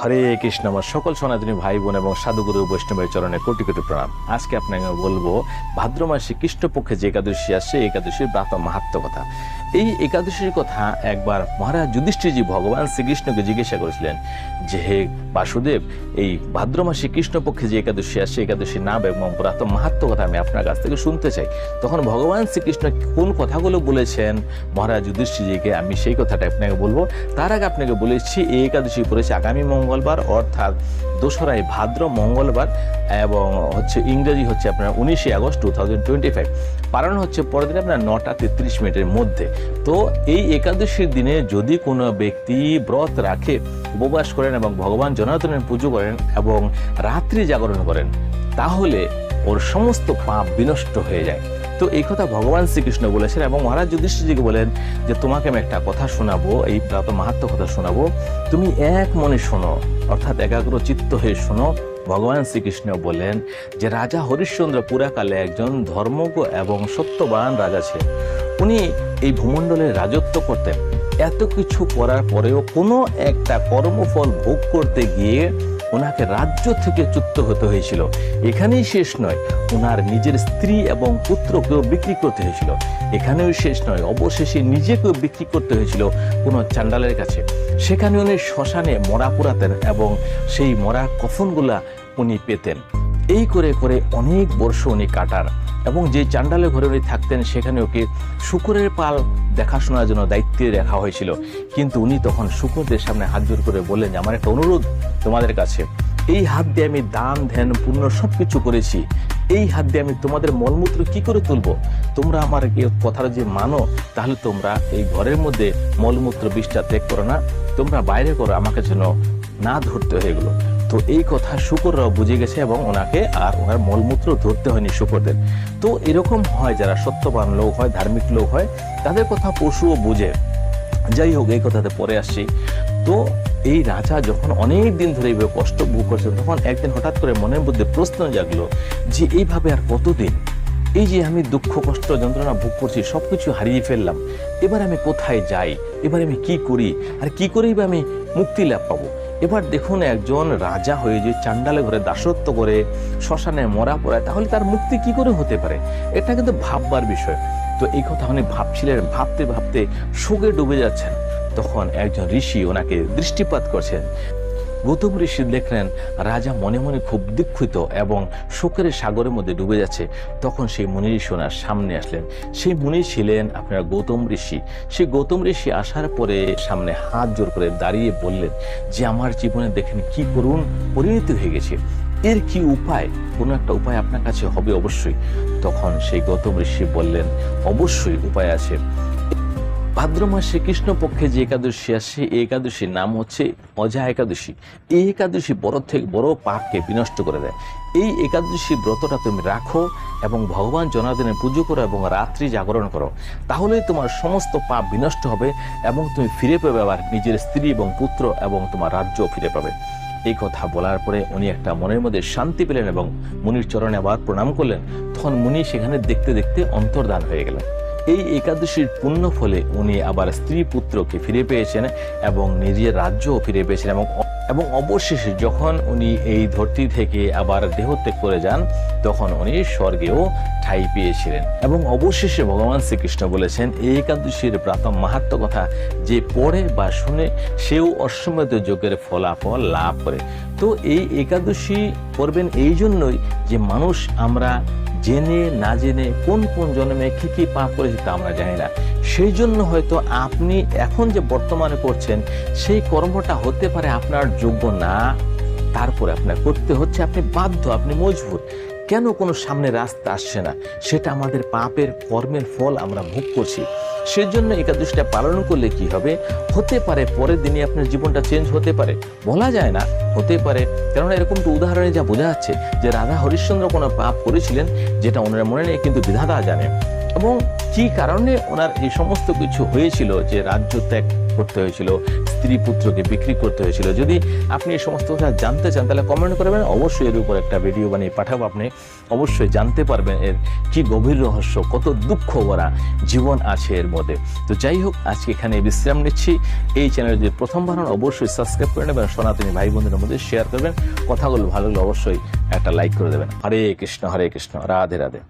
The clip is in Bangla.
হরে কৃষ্ণ, আমার সকল সনাতনী ভাই বোন এবং সাধুগুরু বৈষ্ণবের চরণে কোটি কোটি প্রণাম। আজকে আপনাকে বলব ভাদ্র মাসে কৃষ্ণপক্ষে যে একাদশী আসছে একাদশীর ব্রাত মাহাত্ম কথা। এই একাদশীর কথা একবার মহারাজ যুধিষ্ঠিরজি ভগবান শ্রীকৃষ্ণকে জিজ্ঞাসা করেছিলেন যে, হে বাসুদেব, এই ভাদ্র মাসে কৃষ্ণপক্ষে যে একাদশী আসছে একাদশীর নাম এবং ব্রাত মাহাত্ম কথা আমি আপনার কাছ থেকে শুনতে চাই। তখন ভগবান শ্রীকৃষ্ণ কোন কথাগুলো বলেছেন? মহারাজ যুধিষ্ঠিরজিকে আমি সেই কথাটা আপনাকে বলব। তার আগে আপনাকে বলেছি এই একাদশী পড়েছে আগামী মঙ্গলবার, অর্থাৎ দোসরাই ভাদ্র মঙ্গলবার এবং হচ্ছে ইংরেজি হচ্ছে আপনার উনিশে August two thousand twenty five পালন হচ্ছে পরের দিন আপনার নটা তেত্রিশ মিনিটের মধ্যে। তো এই একাদশীর দিনে যদি কোনো ব্যক্তি ব্রত রাখে, উপবাস করেন এবং ভগবান জনার্দনের পুজো করেন এবং রাত্রি জাগরণ করেন, তাহলে ওর সমস্ত পাপ বিনষ্ট হয়ে যায়। তো এই কথা ভগবান শ্রীকৃষ্ণ বলেছেন এবং মহারাজ যুধিষ্ঠিরজিকে বলেন যে, তোমাকে আমি একটা কথা শোনাবো, এই প্রাত মাহাত্ম কথা শোনাবো। তুমি এক মনে শোনো, অর্থাৎ একাগ্র চিত্ত হয়ে শোনো। ভগবান শ্রীকৃষ্ণ বলেন যে, রাজা হরিশ্চন্দ্র পুরাকালে একজন ধর্মজ্ঞ এবং সত্যবান রাজা ছিলেন। উনি এই ভূমণ্ডলে রাজত্ব করতেন। এত কিছু করার পরেও কোনো একটা কর্মফল ভোগ করতে গিয়ে ওনাকে রাজ্য থেকে চ্যুত হতে হয়েছিল। এখানেই শেষ নয়, ওনার নিজের স্ত্রী এবং পুত্রকেও বিক্রি করতে হয়েছিল। এখানেও শেষ নয়, অবশেষে নিজেকেও বিক্রি করতে হয়েছিল কোনো চান্ডালের কাছে। সেখানে উনি শ্মশানে মরা পোড়াতেন এবং সেই মরা কফনগুলা উনি পেতেন। এই করে করে অনেক বর্ষ উনি কাটার এবং যে চান্ডালে ঘরে উনি থাকতেন সেখানে ওকে শুকুরের পাল দেখাশোনার জন্য দায়িত্বে রাখা হয়েছিল। কিন্তু উনি তখন শুকুরদের সামনে হাত জোর করে বললেন যে আমার একটা অনুরোধ তোমাদের কাছে। এই হাত দিয়ে আমি দান, ধ্যান সব কিছু করেছি। এই হাত দিয়ে আমি তোমাদের মলমূত্র কি করে তুলবো? তোমরা আমার কথাটা যে মানো, তাহলে তোমরা এই ঘরের মধ্যে মলমূত্র বিষটা ত্যাগ করো না। তোমরা বাইরে করো, আমাকে যেন না ধরতে হয়ে গেলো তো এই কথা শুকররাও বুঝে গেছে এবং ওনাকে আর ওনার মলমূত্র ধরতে হয়নি শুকরদের। তো এরকম হয়, যারা সত্যবান লোক হয়, ধার্মিক লোক হয়, তাদের কথা পশুও বুঝে। যাই হোক, এই কথাতে পরে আসছি। তো এই রাজা যখন অনেক দিন ধরে এইভাবে কষ্ট ভোগ করছে, তখন একদিন হঠাৎ করে মনের মধ্যে প্রশ্ন জাগলো যে, এইভাবে আর কতদিন? এই যে আমি দুঃখ, কষ্ট, যন্ত্রণা ভোগ করছি সব কিছু হারিয়ে ফেললাম। এবার আমি কোথায় যাই? এবার আমি কি করি? আর কি করেই বা আমি মুক্তি লাভ পাবো? এবার দেখুন একজন রাজা হয়ে যে চান্ডালে ঘরে দাসত্ব করে, শ্মশানে মরা পড়ায় তাহলে তার মুক্তি কি করে হতে পারে? এটা কিন্তু ভাববার বিষয়। তো এই কথা উনি ভাবছিলেন, ভাবতে ভাবতে শোকে ডুবে যাচ্ছেন। তখন একজন ঋষি ওনাকে দৃষ্টিপাত করছেন। গৌতম ঋষি দেখলেন রাজা মনে মনে খুব দুঃখিত এবং শোকের সাগরের মধ্যে ডুবে যাচ্ছে। তখন সেই মুনি ঋষি ওনার সামনে আসলেন। সেই মুনি ছিলেন আপনার গৌতম ঋষি। সেই গৌতম ঋষি আসার পরে সামনে হাত জোর করে দাঁড়িয়ে বললেন, যে আমার জীবনে দেখেন কি করুন, পরিণতি হয়ে গেছে। এর কি উপায়? কোনো একটা উপায় আপনার কাছে হবে অবশ্যই। তখন সেই গৌতম ঋষি বললেন, অবশ্যই উপায় আছে। ভাদ্র মাসে কৃষ্ণপক্ষে যে একাদশী আসে, এই একাদশীর নাম হচ্ছে অজা একাদশী। এই একাদশী বড় থেকে বড় পাপকে বিনষ্ট করে দেয়। এই একাদশী ব্রতটা তুমি রাখো এবং ভগবান জনার্দনের পুজো করো এবং রাত্রি জাগরণ করো। তাহলেই তোমার সমস্ত পাপ বিনষ্ট হবে এবং তুমি ফিরে পাবে আবার নিজের স্ত্রী এবং পুত্র এবং তোমার রাজ্য ফিরে পাবে। এই কথা বলার পরে উনি একটা মনের মধ্যে শান্তি পেলেন এবং মুনির চরণে আবার প্রণাম করলেন। তখন মুনি সেখানে দেখতে দেখতে অন্তর্দান হয়ে গেলেন। এই একাদশীর পুণ্য ফলে উনি আবার স্ত্রী পুত্রকে ফিরে পেয়েছেন এবং নিজের রাজ্যও ফিরে পেয়েছেন এবং এবং অবশেষে যখন উনি এই ধরতি থেকে আবার দেহত্যাগ করে যান, তখন উনি স্বর্গেও ঠাই পেয়েছিলেন। এবং অবশেষে ভগবান শ্রীকৃষ্ণ বলেছেন, এই একাদশীর প্রাতম মাহাত্ম কথা, যে পড়ে বা শুনে সেও অশ্বমেধ যোগের ফলাফল লাভ করে। তো এই একাদশী করবেন এই জন্যই যে মানুষ আমরা জেনে না জেনে কোন কোন জন্মে কী কী পাপ করেছি তা আমরা জানি না। সেই জন্য হয়তো আপনি এখন যে বর্তমানে করছেন সেই কর্মটা হতে পারে আপনার যোগ্য না। তারপরে আপনার করতে হচ্ছে, আপনি বাধ্য, আপনি মজবুর কেন কোনো সামনে রাস্তা আসছে না? সেটা আমাদের পাপের কর্মের ফল আমরা ভোগ করছি। সেজন্য একাদশীটা পালন করলে কি হবে? হতে পারে পরের দিনে আপনার জীবনটা চেঞ্জ হতে পারে। বলা যায় না, হতে পারে। কেননা এরকম তো উদাহরণে যা বোঝা যাচ্ছে যে রাধা হরিশ্চন্দ্র কোনো পাপ করেছিলেন যেটা ওনারা মনে নেই, কিন্তু বিধাতা জানে। এবং কি কারণে ওনার এই সমস্ত কিছু হয়েছিল যে রাজ্য ত্যাগ করতে হয়েছিল, স্ত্রী পুত্রকে বিক্রি করতে হয়েছিল। যদি আপনি এই সমস্ত কথা জানতে চান, তাহলে কমেন্ট করবেন। অবশ্যই এর উপর একটা ভিডিও বানিয়ে পাঠাবো আপনি। অবশ্যই জানতে পারবেন এর কি গভীর রহস্য, কত দুঃখ ভরা জীবন আছে এর মধ্যে। তো যাই হোক, আজকে এখানে বিশ্রাম নিচ্ছি। এই চ্যানেল যদি প্রথমবার হন, অবশ্যই সাবস্ক্রাইব করে নেবেন। সনাতনী ভাই বোনদের মধ্যে শেয়ার করবেন। কথাগুলো ভালো লাগলে অবশ্যই একটা লাইক করে দেবেন। হরে কৃষ্ণ হরে কৃষ্ণ, রাধে রাধে।